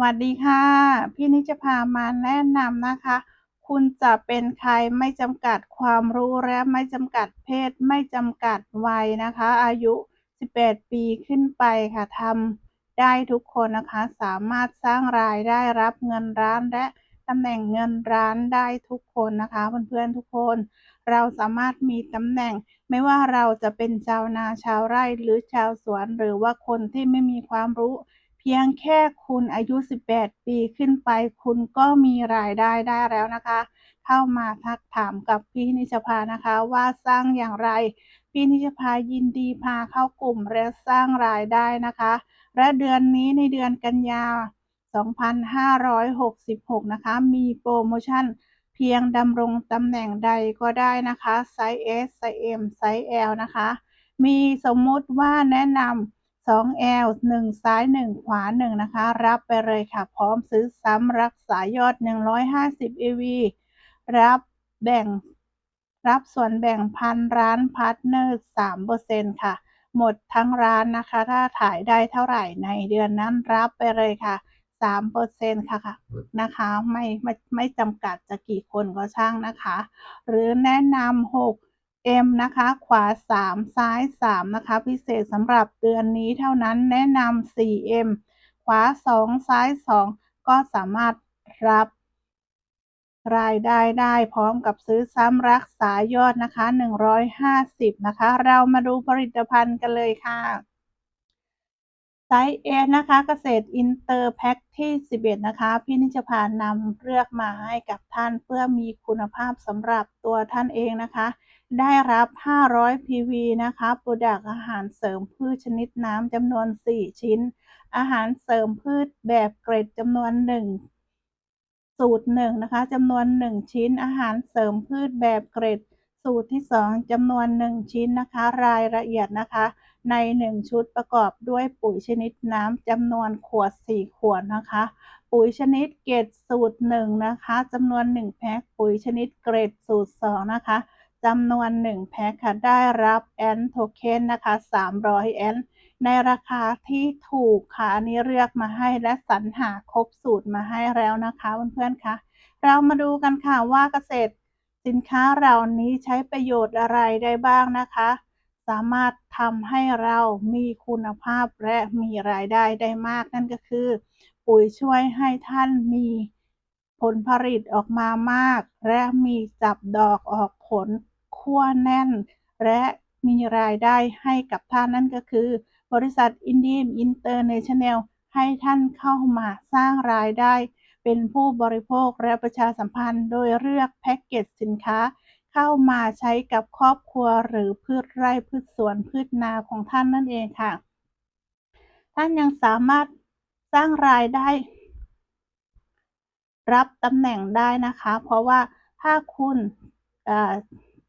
วัสดีค่ะ พี่นิจะพามาแนะนำนะคะ คุณจะเป็นใครไม่จำกัดความรู้และไม่จำกัดเพศ ไม่จำกัดวัยนะคะ อายุ 18 ปีขึ้นไปค่ะทำได้ทุกคนนะคะ สามารถสร้างรายได้รับเงินร้านและตำแหน่งเงินร้านได้ทุกคนนะคะเพื่อนๆทุกคน เราสามารถมีตำแหน่ง ไม่ว่าเราจะเป็นชาวนาชาวไร่หรือชาวสวน หรือว่าคนที่ไม่มีความรู้ พียงแค่คุณอายุ 18 ปีขึ้นไป คุณก็มีรายได้ได้แล้วนะคะ เข้ามาทักถามกับพี่นิชภานะคะว่าสร้างอย่างไร พี่นิชภายินดีพาเข้ากลุ่มและสร้างรายได้นะคะ และเดือนนี้ในเดือนกันยา 2566 นะคะ มีโปรโมชั่นเพียงดำรงตำแหน่งใดก็ได้นะคะ ไซส์ S ไซส์ M ไซส์ L นะคะ มีสมมติว่าแนะนำ 2 L 1 ซ้าย 1 ขวา 1 นะคะ รับไปเลยค่ะ พร้อมซื้อซ้ำรักษายอด 150 AV รับแบ่ง รับส่วนแบ่งพันร้านพาร์ทเนอร์3%ค่ะ หมดทั้งร้านนะคะ ถ้าถ่ายได้เท่าไหร่ในเดือนนั้นรับไปเลยค่ะ3%ค่ะค่ะนะคะ ไม่ไม่ไม่จำกัดจะกี่คนก็ช่างนะคะ หรือแนะนำ6 M นะคะ ขวา 3 ซ้าย 3 นะคะ พิเศษสำหรับเดือนนี้เท่านั้นแนะนำ 4 M ขวา 2 ซ้าย 2 ก็สามารถรับ รายได้ได้พร้อมกับซื้อซ้ำรักษายอดนะคะ 150 นะคะ เรามาดูผลิตภัณฑ์กันเลยค่ะไซส์ S นะคะเกษตรอินเตอร์แพ็คที่ 11 นะคะ พี่นิชพานำเลือกมาให้กับท่านเพื่อมีคุณภาพสำหรับตัวท่านเองนะคะ ได้รับ 500 PV นะคะโปรดักอาหารเสริมพืชชนิดน้ำจำนวน 4 ชิ้น อาหารเสริมพืชแบบเกรดจำนวน 1 สูตร 1 นะคะจำนวน 1 ชิ้น อาหารเสริมพืชแบบเกรดสูตรที่ 2จำนวน 1 ชิ้นนะคะ รายละเอียดนะคะ ใน 1 ชุดประกอบด้วยปุ๋ยชนิดน้ำจำนวนขวด 4 ขวดนะคะ ปุ๋ยชนิดเกรดสูตร 1 นะคะจำนวน 1 แพ็คปุ๋ยชนิดเกรดสูตร 2 นะคะ จำนวน 1 แพ็คค่ะ ได้รับแอนโทเค็นนะคะ 300 แอนในราคาที่ถูกค่ะ อันนี้เลือกมาให้และสรรหาครบสูตรมาให้แล้วนะคะเพื่อนๆคะเรามาดูกันค่ะว่าเกษตรสินค้าเหล่านี้ใช้ประโยชน์อะไรได้บ้างนะคะ สามารถทำให้เรามีคุณภาพและมีรายได้ได้มากนั่นก็คือ ปุ๋ยช่วยให้ท่านมีผลผลิตออกมามาก และมีจับดอกออกผล ขั้วแน่น และมีรายได้ให้กับท่านนั่นก็คือ บริษัทอินดีมอินเตอร์เนชั่นแนลให้ท่านเข้ามาสร้างรายได้ เป็นผู้บริโภคและประชาสัมพันธ์โดยเลือกแพ็กเกจสินค้า เข้ามาใช้กับครอบครัวหรือพืชไร่พืชสวนพืชนาของท่านนั่นเองค่ะ ท่านยังสามารถสร้างรายได้ รับตำแหน่งได้นะคะ เพราะว่าถ้าคุณ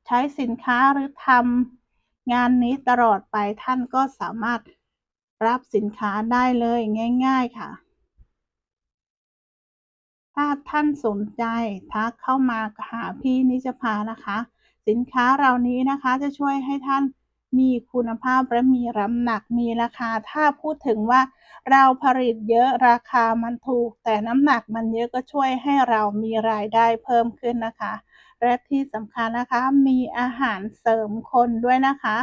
ใช้สินค้าหรือทำงานนี้ตลอดไปท่านก็สามารถรับสินค้าได้เลยง่าย ๆค่ะ ถ้าท่านสนใจทักเข้ามาหาพี่นิจพานะคะ สินค้าเหล่านี้นะคะจะช่วยให้ท่าน มีคุณภาพและมีน้ำหนักมีราคา ถ้าพูดถึงว่าเราผลิตเยอะราคามันถูก แต่น้ำหนักมันเยอะก็ช่วยให้เรามีรายได้เพิ่มขึ้นนะคะ และที่สำคัญนะคะมีอาหารเสริมคนด้วยนะคะ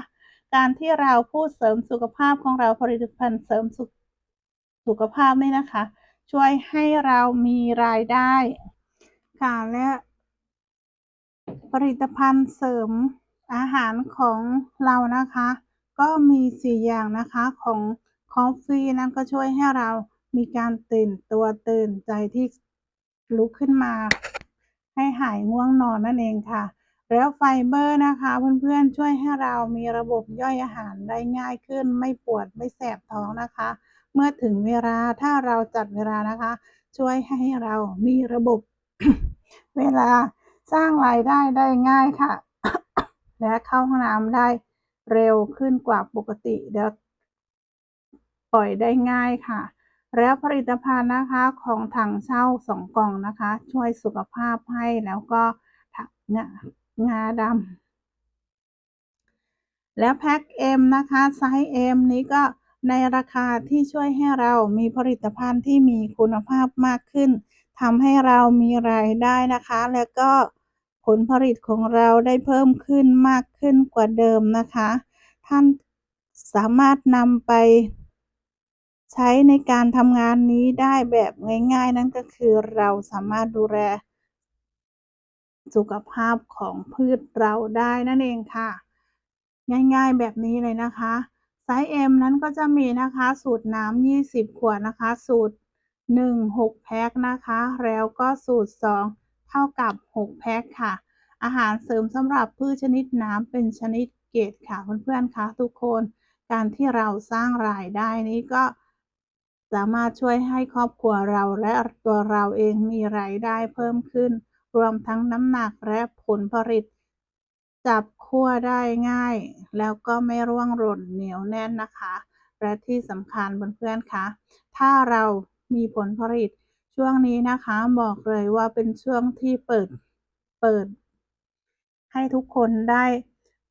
การที่เราพูดเสริมสุขภาพของเราผลิตภัณฑ์เสริมสุขสุขภาพนี่นะคะ ช่วยให้เรามีรายได้ค่ะและผลิตภัณฑ์เสริม อาหารของเรานะคะ ก็มีสี่อย่างนะคะของคอฟฟี่นั้นก็ช่วยให้เรามีการตื่นตัวตื่นใจที่ลุกขึ้นมา ให้หายง่วงนอนนั่นเองค่ะ แล้วไฟเบอร์นะคะเพื่อนๆช่วยให้เรามีระบบย่อยอาหารได้ง่ายขึ้น ไม่ปวดไม่แสบท้องนะคะ เมื่อถึงเวลาถ้าเราจัดเวลานะคะ ช่วยให้เรามีระบบเวลาสร้างรายได้ได้ง่ายค่ะ และเข้าห้องน้ำได้เร็วขึ้นกว่าปกติเดี๋ยวปล่อยได้ง่ายค่ะ แล้วผลิตภัณฑ์นะคะของถังเช่าสองกล่องนะคะ ช่วยสุขภาพให้แล้วก็งางาดำแล้วแพ็ค M นะคะไซส์ M นี้ก็ในราคาที่ช่วยให้เรามีผลิตภัณฑ์ที่มีคุณภาพมากขึ้นทำให้เรามีรายได้นะคะ แล้วก็ ลผลิตของเราได้เพิ่มขึ้นมากขึ้นกว่าเดิมนะคะ ท่านสามารถนำไป ใช้ในการทำงานนี้ได้แบบง่าย ๆ นั่นก็คือเราสามารถดูแลสุขภาพของพืชเราได้นั่นเองค่ะ ง่ายๆแบบนี้เลยนะคะไซส์ M นั้นก็จะมีนะคะ สูตรน้ำ20 ขวดนะคะ สูตร 1 6 แพ็คนะคะ แล้วก็สูตร 2 เท่ากับ 6 แพ็คค่ะ อาหารเสริมสำหรับพืชชนิดน้ำเป็นชนิดเกรดค่ะเพื่อนๆคะทุกคน การที่เราสร้างรายได้นี้ก็สามารถช่วยให้ครอบครัวเราและตัวเราเองมีรายได้เพิ่มขึ้น รวมทั้งน้ำหนักและผลผลิต จับคั่วได้ง่าย แล้วก็ไม่ร่วงหล่นเหนียวแน่นนะคะ และที่สำคัญเพื่อนๆคะถ้าเรามีผลผลิต ช่วงนี้นะคะบอกเลยว่าเป็นช่วงที่เปิดเปิด ให้ทุกคนได้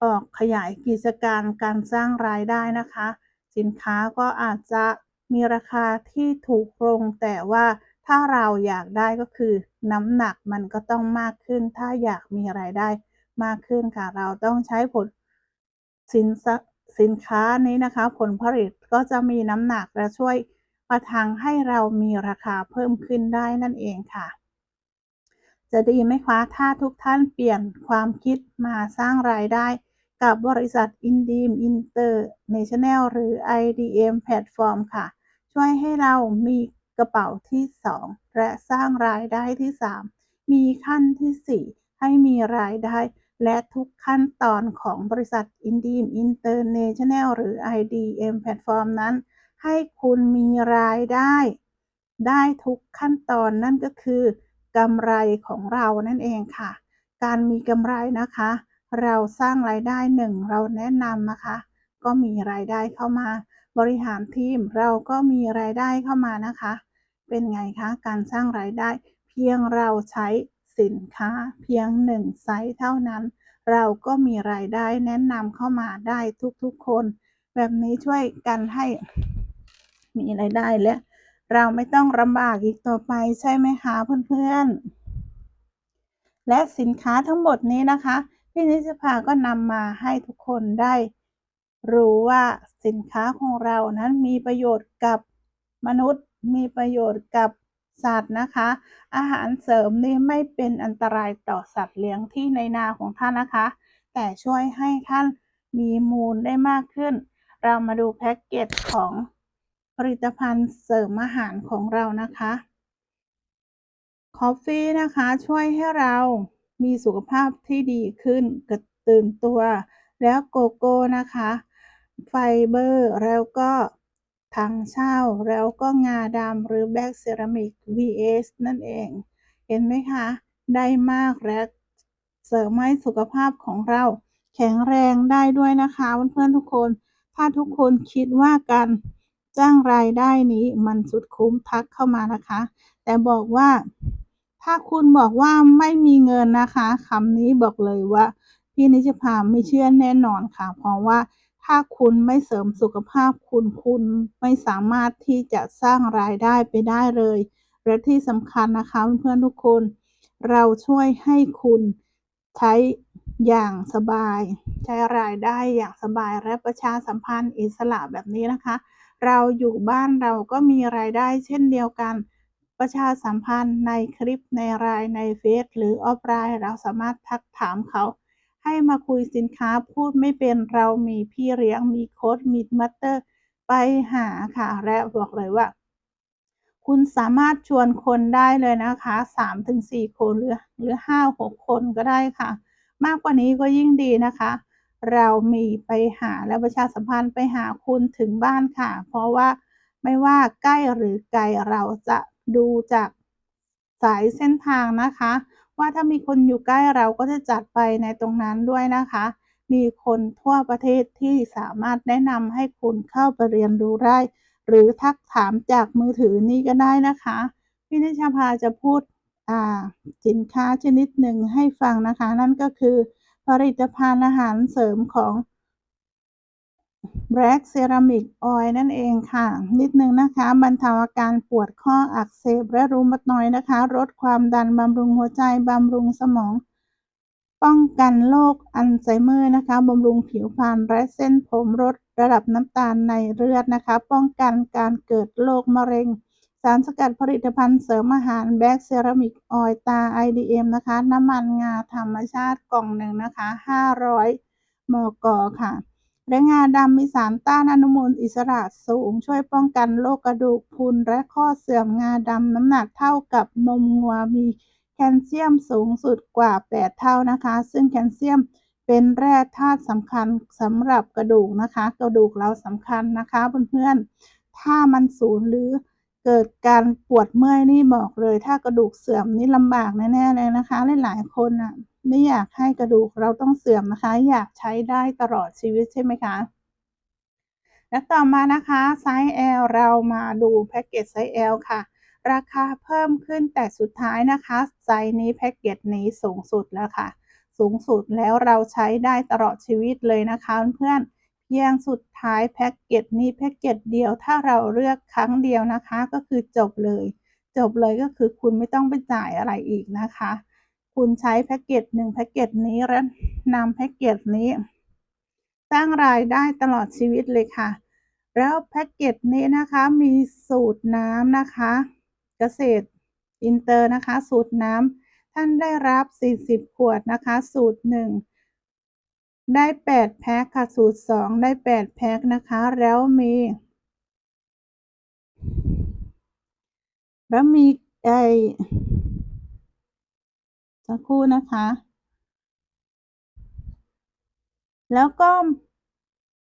ออกขยายกิจการการสร้างรายได้นะคะ สินค้าก็อาจจะมีราคาที่ถูกลงแต่ว่าถ้าเราอยากได้ก็คือ น้ำหนักมันก็ต้องมากขึ้น ถ้าอยากมีรายได้มากขึ้นค่ะ เราต้องใช้ผลสินสะสินค้านี้นะคะ ผลผลิตก็จะมีน้ำหนักและช่วย ประทังให้เรามีราคาเพิ่มขึ้นได้นั่นเองค่ะ จะดีไหมคะถ้าทุกท่านเปลี่ยนความคิดมาสร้างรายได้กับบริษัท Indeem International หรือ IDM Platform ค่ะ ช่วยให้เรามีกระเป๋าที่ 2 และสร้างรายได้ที่ 3 มีขั้นที่ 4 ให้มีรายได้ และทุกขั้นตอนของบริษัท Indeem International หรือ IDM Platform นั้น ให้คุณมีรายได้ ได้ทุกขั้นตอนนั่นก็คือกำไรของเรานั่นเองค่ะ การมีกำไรนะคะ เราสร้างรายได้1เราแนะนำนะคะ ก็มีรายได้เข้ามา บริหารทีมเราก็มีรายได้เข้ามานะคะ เป็นไงคะการสร้างรายได้ เพียงเราใช้สินค้า เพียง1ไซส์เท่านั้น เราก็มีรายได้แนะนำเข้ามาได้ทุกๆคน แบบนี้ช่วยกันให้ มีรายได้และเราไม่ต้องลำบากอีกต่อไปใช่ไหมคะเพื่อนๆ และสินค้าทั้งหมดนี้นะคะพี่นิชภาก็นำมาให้ทุกคนได้รู้ว่าสินค้าของเรานั้นมีประโยชน์กับมนุษย์ มีประโยชน์กับสัตว์นะคะ อาหารเสริมนี้ไม่เป็นอันตรายต่อสัตว์เลี้ยงที่ในนาของท่านนะคะ แต่ช่วยให้ท่านมีมูลได้มากขึ้น เรามาดูแพ็กเกจของ ผลิตภัณฑ์เสริมอาหารของเรานะคะคอฟฟี่นะคะช่วยให้เรามีสุขภาพที่ดีขึ้นกระตื่นตัว แล้วโกโก้นะคะ ไฟเบอร์แล้วก็ถังเช่าแล้วก็งาดำหรือแบล็กเซรามิก VS นั่นเอง เห็นไหมคะ ได้มากและเสริมให้สุขภาพของเราแข็งแรงได้ด้วยนะคะเพื่อนๆทุกคน ถ้าทุกคนคิดว่าการ สร้างรายได้นี้มันสุดคุ้มทักเข้ามานะคะ แต่บอกว่า ถ้าคุณบอกว่าไม่มีเงินนะคะคำนี้บอกเลยว่า พี่นิชภาไม่เชื่อแน่นอนค่ะ เพราะว่าถ้าคุณไม่เสริมสุขภาพคุณคุณไม่สามารถที่จะสร้างรายได้ไปได้เลย และที่สำคัญนะคะเพื่อนๆทุกคน เราช่วยให้คุณใช้อย่างสบาย ใช้รายได้อย่างสบายและประชาสัมพันธ์อิสระแบบนี้นะคะ เราอยู่บ้านเราก็มีรายได้เช่นเดียวกัน ประชาสัมพันธ์ในคลิปในไลน์ในเฟซหรือออฟไลน์เราสามารถทักถามเขา ให้มาคุยสินค้าพูดไม่เป็นเรามีพี่เลี้ยงมีโค้ชมีมัตเตอร์ไปหาค่ะ และบอกเลยว่า คุณสามารถชวนคนได้เลยนะคะ3-4 คนหรือหรือ 5-6 คนก็ได้ค่ะ มากกว่านี้ก็ยิ่งดีนะคะ เรามีไปหาและประชาสัมพันธ์ไปหาคุณถึงบ้านค่ะ เพราะว่าไม่ว่าใกล้หรือไกลเราจะดูจากสายเส้นทางนะคะ ว่าถ้ามีคนอยู่ใกล้เราก็จะจัดไปในตรงนั้นด้วยนะคะ มีคนทั่วประเทศที่สามารถแนะนำให้คุณเข้าไปเรียนรู้ได้ หรือทักถามจากมือถือนี้ก็ได้นะคะพี่นิชภาจะพูดสินค้าชนิดหนึ่งให้ฟังนะคะ นั่นก็คือ ผลิตภัณฑ์อาหารเสริมของ Black Ceramic Oil นั่นเองค่ะ นิดนึงนะคะ บรรเทาอาการปวดข้ออักเสบและรูมาตอยนะคะ ลดความดันบำรุงหัวใจบำรุงสมอง ป้องกันโรคอัลไซเมอร์นะคะบำรุงผิวพรรณและเส้นผมลดระดับน้ำตาลในเลือดนะคะ ป้องกันการเกิดโรคมะเร็ง สารสกัดผลิตภัณฑ์เสริมอาหาร Black Ceramic Oil ตา IDM นะคะ น้ำมันงาธรรมชาติกล่องหนึ่งนะคะ 500 มกค่ะ และงาดำมีสารต้านอนุมูลอิสระสูง ช่วยป้องกันโรคกระดูกพรุนและข้อเสื่อมงาดำน้ำหนักเท่ากับนมวัวมีแคลเซียมสูงสุดกว่า 8 เท่านะคะ ซึ่งแคลเซียมเป็นแร่ธาตุสำคัญสำหรับกระดูกนะคะ กระดูกเราสำคัญนะคะเพื่อนๆถ้ามันสูญหรือ เกิดการปวดเมื่อยนี่บอกเลย ถ้ากระดูกเสื่อมนี่ลำบากแน่ๆเลยนะคะ หลายๆคนน่ะไม่อยากให้กระดูกเราต้องเสื่อมนะคะ อยากใช้ได้ตลอดชีวิตใช่ไหมคะและต่อมานะคะไซส์ L เรามาดูแพ็กเกจไซส์ L ค่ะ ราคาเพิ่มขึ้นแต่สุดท้ายนะคะไซส์นี้แพ็กเกจนี้สูงสุดแล้วค่ะ สูงสุดแล้วเราใช้ได้ตลอดชีวิตเลยนะคะเพื่อนๆ เพียงสุดท้ายแพ็กเกจนี้แพ็กเกจเดียวถ้าเราเลือกครั้งเดียวนะคะ ก็คือจบเลย จบเลยก็คือคุณไม่ต้องไปจ่ายอะไรอีกนะคะ คุณใช้แพ็กเกจหนึ่งแพ็กเกจนี้แล้วนำแพ็กเกจนี้สร้างรายได้ตลอดชีวิตเลยค่ะ แล้วแพ็กเกจนี้นะคะมีสูตรน้ำนะคะ เกษตรอินเตอร์นะคะ สูตรน้ำท่านได้รับ 40 ขวดนะคะ สูตร 1 ได้ 8 แพ็คค่ะ สูตร 2 ได้ 8 แพ็คนะคะ แล้วมี แล้วมีไอสักครู่นะคะ แล้วก็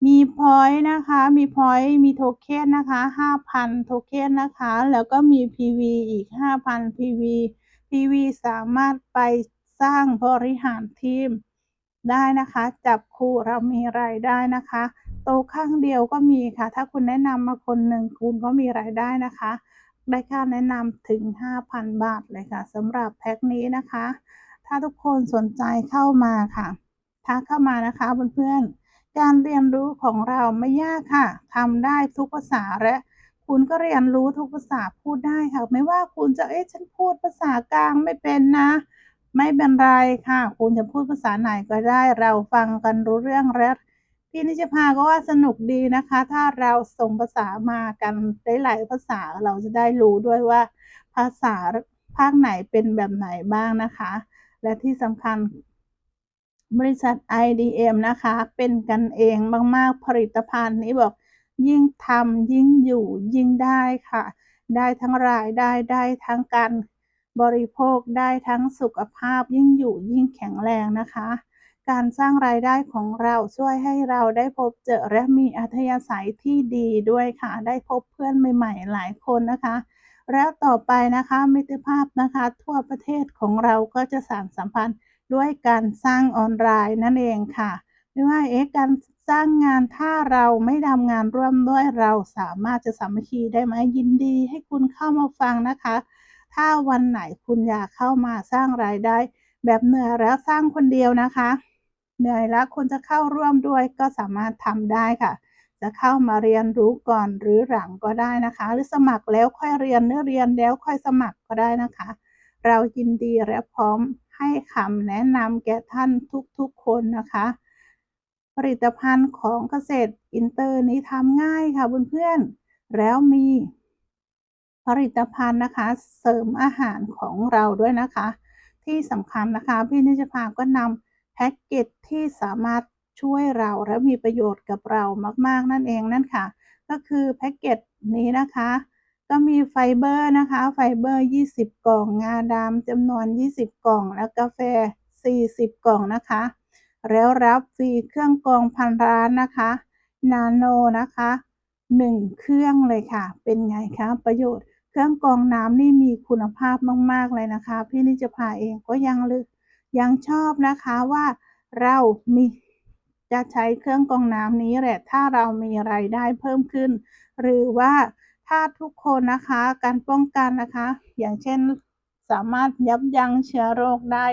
มีพอยต์นะคะ มีพอยต์มีโทเค็นนะคะ5,000โทเค็นนะคะ แล้วก็มี PV อีก5,000 PV PV สามารถไปสร้างบริหารทีม ได้นะคะ จับคู่เรามีรายได้นะคะโตข้างเดียวก็มีค่ะ ถ้าคุณแนะนำมาคนหนึ่งคุณก็มีรายได้นะคะ ได้ค่าแนะนำถึง 5,000 บาทเลยค่ะสำหรับแพ็คนี้นะคะ ถ้าทุกคนสนใจเข้ามาค่ะทักเข้ามานะคะเพื่อนๆ การเรียนรู้ของเราไม่ยากค่ะทำได้ทุกภาษาและ คุณก็เรียนรู้ทุกภาษาพูดได้ค่ะ ไม่ว่าคุณจะเอ๊ะฉันพูดภาษากลางไม่เป็นนะ ไม่เป็นไรค่ะ คุณจะพูดภาษาไหนก็ได้เราฟังกันรู้เรื่องและพี่นิชภาก็ว่าสนุกดีนะคะ ถ้าเราส่งภาษามากันได้หลายภาษาเราจะได้รู้ด้วยว่า ภาษาภาคไหนเป็นแบบไหนบ้างนะคะ และที่สำคัญบริษัท IDM นะคะ เป็นกันเองมาก ๆ ผลิตภัณฑ์นี้บอกยิ่งทำยิ่งอยู่ยิ่งได้ค่ะ ได้ทั้งรายได้ได้ทั้งการ บริโภคได้ทั้งสุขภาพยิ่งอยู่ยิ่งแข็งแรงนะคะ การสร้างรายได้ของเราช่วยให้เราได้พบเจอและมีอัธยาศัยที่ดีด้วยค่ะ ได้พบเพื่อนใหม่ ๆ หลายคนนะคะ แล้วต่อไปนะคะมิตรภาพนะคะ ทั่วประเทศของเราก็จะสานสัมพันธ์ด้วยการสร้างออนไลน์นั่นเองค่ะ ไม่ว่าเอ๊ะการสร้างงานถ้าเราไม่ทำงานร่วมด้วยเราสามารถจะสามัคคีได้ไหมยินดีให้คุณเข้ามาฟังนะคะ ถ้าวันไหนคุณอยากเข้ามาสร้างรายได้ แบบเหนื่อยแล้วสร้างคนเดียวนะคะ เหนื่อยแล้วคุณจะเข้าร่วมด้วยก็สามารถทำได้ค่ะ จะเข้ามาเรียนรู้ก่อนหรือหลังก็ได้นะคะ หรือสมัครแล้วค่อยเรียนหรือเรียนแล้วค่อยสมัครก็ได้นะคะ เรายินดีและพร้อมให้คำแนะนำแก่ท่านทุกๆคนนะคะผลิตภัณฑ์ของเกษตรอินเตอร์นี้ทำง่ายค่ะเพื่อนๆ แล้วมี ผลิตภัณฑ์นะคะ เสริมอาหารของเราด้วยนะคะ ที่สำคัญนะคะ พี่นิจภาก็นำแพ็กเกจที่สามารถช่วยเราและมีประโยชน์กับเรามาก ๆ นั่นเองนั่นค่ะ ก็คือแพ็กเกจนี้นะคะ ก็มีไฟเบอร์นะคะ ไฟเบอร์ 20 กล่อง งาดำจำนวน 20 กล่อง แล้วกาแฟ 40 กล่องนะคะ แล้วรับฟรีเครื่องกรองพันร้านนะคะ นาโนนะคะ 1 เครื่องเลยค่ะ เป็นไงคะประโยชน์ เครื่องกรองน้ำนี่มีคุณภาพมาก ๆ เลยนะคะ พี่นิจภาเองก็ยังลึกยังชอบนะคะว่าเรามีจะใช้เครื่องกรองน้ำนี้แหละ ถ้าเรามีรายได้เพิ่มขึ้น หรือว่าถ้าทุกคนนะคะการป้องกันนะคะ อย่างเช่นสามารถยับยั้งเชื้อโรคได้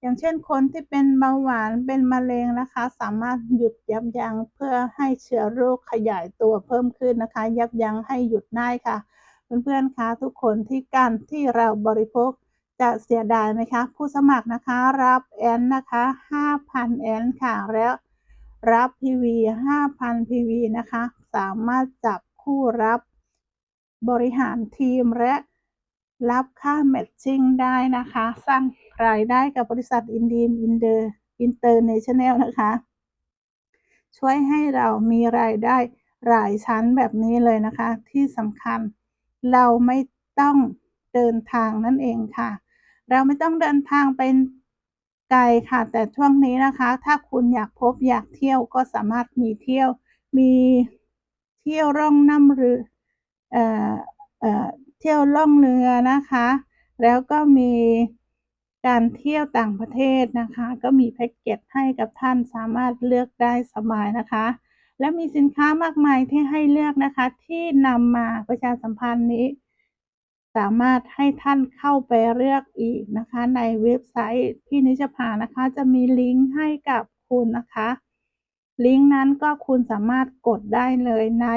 อย่างเช่นคนที่เป็นเบาหวานเป็นมะเร็งนะคะ สามารถหยุดยับยั้งเพื่อให้เชื้อโรคขยายตัวเพิ่มขึ้นนะคะ ยับยั้งให้หยุดได้ค่ะ เพื่อนๆคะทุกคนที่การที่เราบริโภคจะเสียดายไหมคะ ผู้สมัครนะคะรับแอนนะคะ 5,000 แอนค่ะ แล้วรับ PV 5,000 PV นะคะ สามารถจับคู่รับบริหารทีมและรับค่าแมทชิ่งได้นะคะ สร้างรายได้กับบริษัทอินดีมอินเดอร์อินเตอร์เนชั่นแนลนะคะ ช่วยให้เรามีรายได้หลายชั้นแบบนี้เลยนะคะ ที่สำคัญ เราไม่ต้องเดินทางนั่นเองค่ะ เราไม่ต้องเดินทางเป็นไกลค่ะ แต่ช่วงนี้นะคะ ถ้าคุณอยากพบอยากเที่ยวก็สามารถมีเที่ยว มีเที่ยวร่องน้ำเรือเอ่อเอ่อเที่ยวล่องเรือนะคะ แล้วก็มีการเที่ยวต่างประเทศนะคะ ก็มีแพ็กเกจให้กับท่านสามารถเลือกได้สบายนะคะ และมีสินค้ามากมายที่ให้เลือกนะคะ ที่นำมาประชาสัมพันธ์นี้ สามารถให้ท่านเข้าไปเลือกอีกนะคะ ในเว็บไซต์พี่นิชภานะคะ จะมีลิงก์ให้กับคุณนะคะ ลิงก์นั้นก็คุณสามารถกดได้เลยใน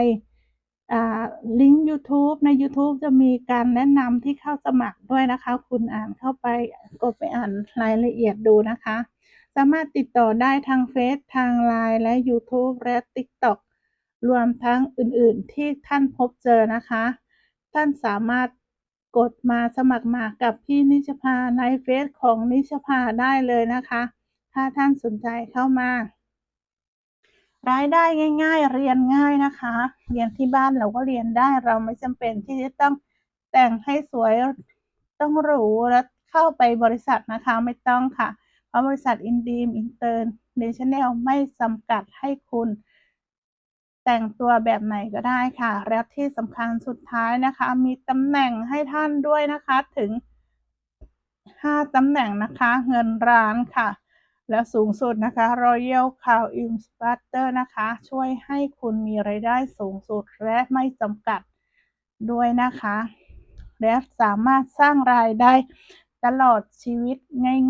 ลิงก์ YouTube ใน YouTube จะมีการแนะนำที่เข้าสมัครด้วยนะคะ คุณอ่านเข้าไปกดไปอ่านรายละเอียดดูนะคะ สามารถติดต่อได้ทางเฟซทางไลน์และ YouTube และ TikTok รวมทั้งอื่นๆที่ท่านพบเจอนะคะ ท่านสามารถกดมาสมัครมากับพี่นิชภาในเฟซของนิชภาได้เลยนะคะ ถ้าท่านสนใจเข้ามา รายได้ง่าย ๆ เรียนง่ายนะคะ เรียนที่บ้านเราก็เรียนได้เราไม่จำเป็นที่จะต้องแต่งให้สวยต้องหรูแล้วเข้าไปบริษัทนะคะไม่ต้องค่ะ เพราะบริษัทอินดีมอินเตอร์เนชั่นแนลไม่จำกัดให้คุณ แต่งตัวแบบไหนก็ได้ค่ะ แล้วที่สำคัญสุดท้ายนะคะ มีตำแหน่งให้ท่านด้วยนะคะถึง 5ตำแหน่งนะคะ เงินร้านค่ะ และสูงสุดนะคะ Royal Cow Inspector นะคะ ช่วยให้คุณมีรายได้สูงสุดและไม่จำกัดด้วยนะคะ และสามารถสร้างรายได้ ตลอดชีวิต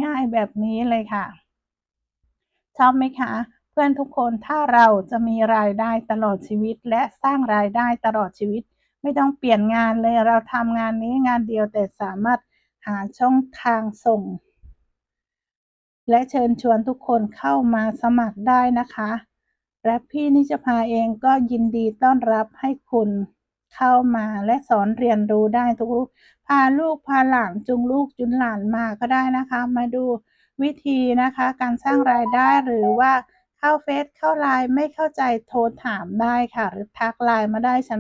ง่ายๆแบบนี้เลยค่ะ ชอบไหมคะ เพื่อนทุกคนถ้าเราจะมีรายได้ตลอดชีวิต และสร้างรายได้ตลอดชีวิต ไม่ต้องเปลี่ยนงานเลยเราทำงานนี้งานเดียวแต่สามารถหาช่องทางส่ง และเชิญชวนทุกคนเข้ามาสมัครได้นะคะ และพี่นิจภาเองก็ยินดีต้อนรับให้คุณ เข้ามาและสอนเรียนรู้ได้ทุกรูปพาลูกพาหลานจุงลูกจุนหลานมาก็ได้นะคะ มาดูวิธีนะคะ การสร้างรายได้หรือว่าเข้าเฟซเข้าไลน์ไม่เข้าใจโทรถามได้ค่ะ หรือทักไลน์มาได้ฉัน